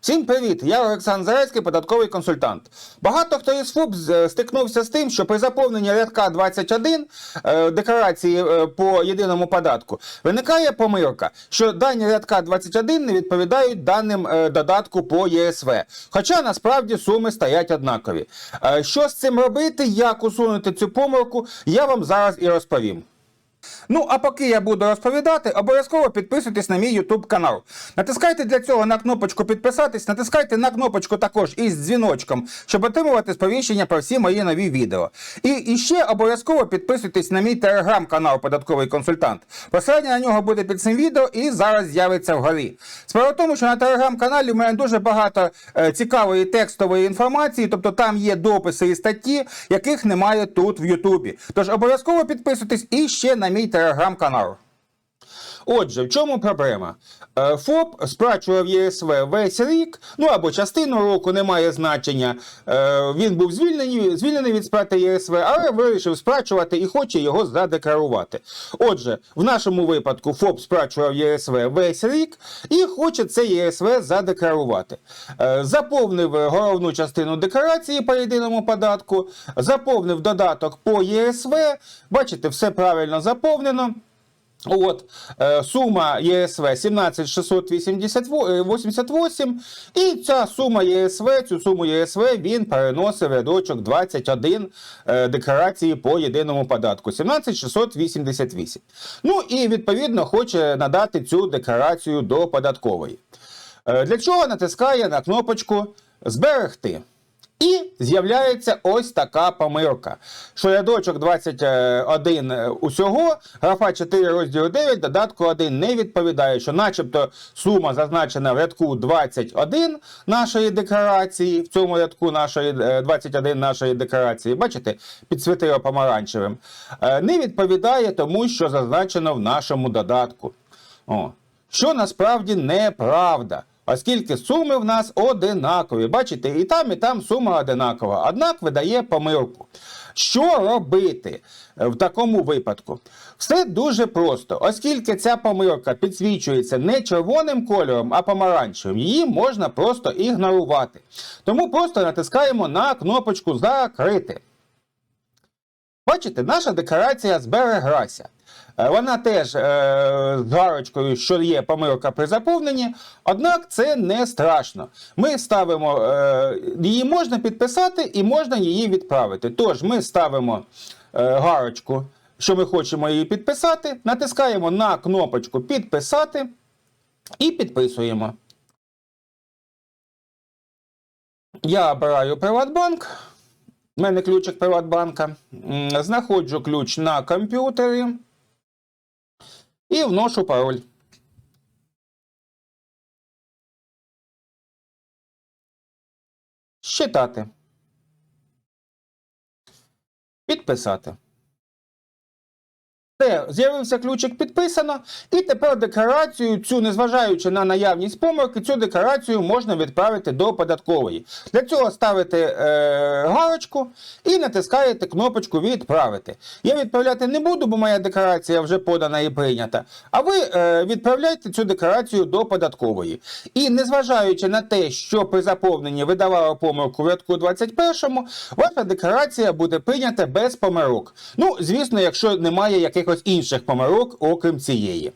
Всім привіт! Я Олександр Зарецький, податковий консультант. Багато хто із ФОП стикнувся з тим, що при заповненні рядка 21 е, декларації е, по єдиному податку виникає помилка, що дані рядка 21 не відповідають даним е, додатку по ЄСВ. Хоча насправді суми стоять однакові. Е, що з цим робити, як усунути цю помилку, я вам зараз і розповім. Ну, а поки я буду розповідати, обов'язково підписуйтесь на мій YouTube канал. Натискайте для цього на кнопочку підписатись, натискайте на кнопочку також із дзвіночком, щоб отримувати сповіщення про всі мої нові відео. І, і ще обов'язково підписуйтесь на мій телеграм-канал Податковий консультант. Посилання на нього буде під цим відео і зараз з'явиться вгорі. Справа в тому, що на телеграм-каналі в мене дуже багато е, цікавої текстової інформації, тобто там є дописи і статті, яких немає тут в Ютубі. Тож обов'язково підписуйтесь і ще на мій телеграм-канал. Отже, в чому проблема? Е, ФОП сплачував ЄСВ весь рік, ну або частину року не має значення. Е, Він був звільнений, звільнений від сплати ЄСВ, але вирішив сплачувати і хоче його задекларувати. Отже, в нашому випадку ФОП сплачував ЄСВ весь рік і хоче це ЄСВ задекларувати. Е, Заповнив головну частину декларації по єдиному податку, заповнив додаток по ЄСВ. Бачите, все правильно заповнено. От сума ЄСВ 17688, і ця сума ЄСВ, цю суму ЄСВ він переносив рядочок 21 е, декларації по єдиному податку 17688. Ну і відповідно хоче надати цю декларацію до податкової. Е, Для чого натискає на кнопочку Зберегти. І з'являється ось така помилка, що рядочок 21 усього, графа 4 розділу 9, додатку 1 не відповідає, що начебто сума зазначена в рядку 21 нашої декларації, в цьому рядку нашої е, 21 нашої декларації, бачите, підсвітило помаранчевим, е, не відповідає тому, що зазначено в нашому додатку. О. Що насправді неправда. Оскільки суми в нас одинакові. Бачите, і там, і там сума одинакова. Однак видає помилку. Що робити в такому випадку? Все дуже просто, оскільки ця помилка підсвічується не червоним кольором, а помаранчевим, її можна просто ігнорувати. Тому просто натискаємо на кнопочку Закрити. Бачите, наша декларація збереглася. Е, Вона теж е, з гарочкою, що є помилка при заповненні, однак це не страшно. Ми ставимо, е, її можна підписати і можна її відправити. Тож ми ставимо е, гарочку, що ми хочемо її підписати, натискаємо на кнопочку Підписати і підписуємо. Я обираю Приватбанк. У мене ключик Приватбанка. Знаходжу ключ на комп'ютері і вношу пароль. Считати. Підписати. З'явився ключик підписано, і тепер декларацію цю, незважаючи на наявність помилки, цю декларацію можна відправити до податкової. Для цього ставите е, галочку і натискаєте кнопочку Відправити. Я відправляти не буду, бо моя декларація вже подана і прийнята. А ви е, відправляйте цю декларацію до податкової. І незважаючи на те, що при заповненні видавала помилку в рядку 21, ваша декларація буде прийнята без помилок. Ну, звісно, якщо немає якихось інших помилок, окрім цієї.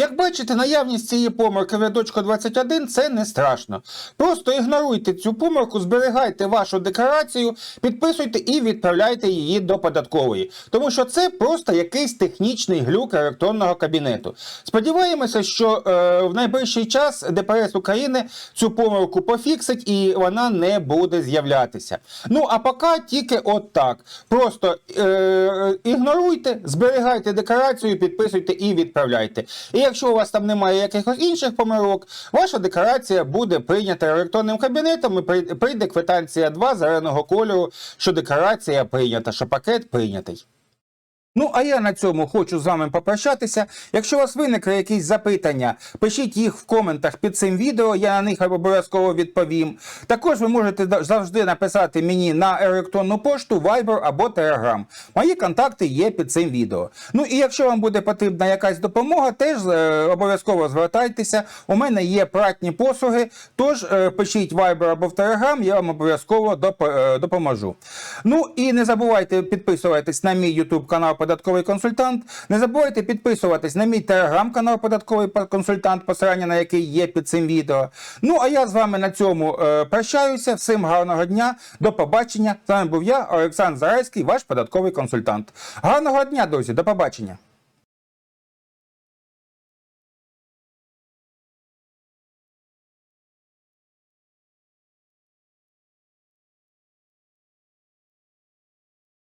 Як бачите, наявність цієї помилки в рядочку 21 це не страшно. Просто ігноруйте цю помилку, зберігайте вашу декларацію, підписуйте і відправляйте її до податкової. Тому що це просто якийсь технічний глюк електронного кабінету. Сподіваємося, що е, в найближчий час ДПС України цю помилку пофіксить і вона не буде з'являтися. Ну а поки тільки от так. Просто е, ігноруйте, зберігайте декларацію, підписуйте і відправляйте. І якщо у вас там немає якихось інших помилок, ваша декларація буде прийнята електронним кабінетом і прийде квитанція 2 зеленого кольору, що декларація прийнята, що пакет прийнятий. Ну, а я на цьому хочу з вами попрощатися. Якщо у вас виникли якісь запитання, пишіть їх в коментах під цим відео, я на них обов'язково відповім. Також ви можете завжди написати мені на електронну пошту, Viber або Telegram. Мої контакти є під цим відео. Ну і якщо вам буде потрібна якась допомога, теж е, обов'язково звертайтеся. У мене є платні послуги, тож е, пишіть Viber або в Telegram, я вам обов'язково доп- е, допоможу. Ну і не забувайте підписуватись на мій YouTube канал Податковий консультант. Не забувайте підписуватись на мій телеграм-канал Податковий консультант, посилання на який є під цим відео. Ну а я з вами на цьому е, прощаюся. Всім гарного дня, до побачення. З вами був я, Олександр Зарайський, ваш податковий консультант. Гарного дня, друзі, до побачення.